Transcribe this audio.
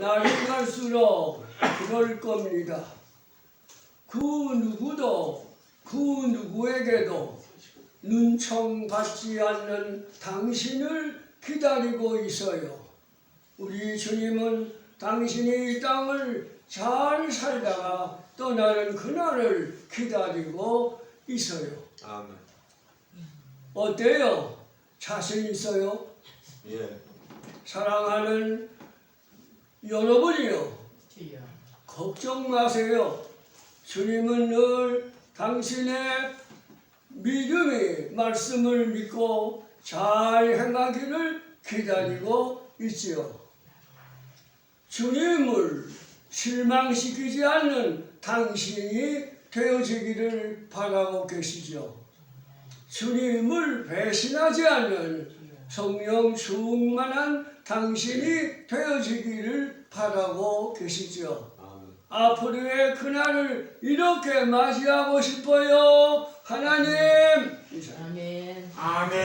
날이 갈수록 그럴 겁니다. 그 누구도 그 누구에게도 눈총 받지 않는 당신을 기다리고 있어요. 우리 주님은 당신이 이 땅을 잘 살다가 떠나는 그날을 기다리고 있어요. 아멘. 어때요? 자신 있어요? 예. 사랑하는 여러분이요. 주여. 걱정 마세요. 주님은 늘 당신의 믿음이 말씀을 믿고 잘 행하기를 기다리고 있지요. 주님을 실망시키지 않는 당신이 되어지기를 바라고 계시죠. 주님을 배신하지 않는 성령 충만한 당신이 되어지기를 바라고 계시죠. 아멘. 앞으로의 그날을 이렇게 맞이하고 싶어요. 하나님. 아멘. 아멘.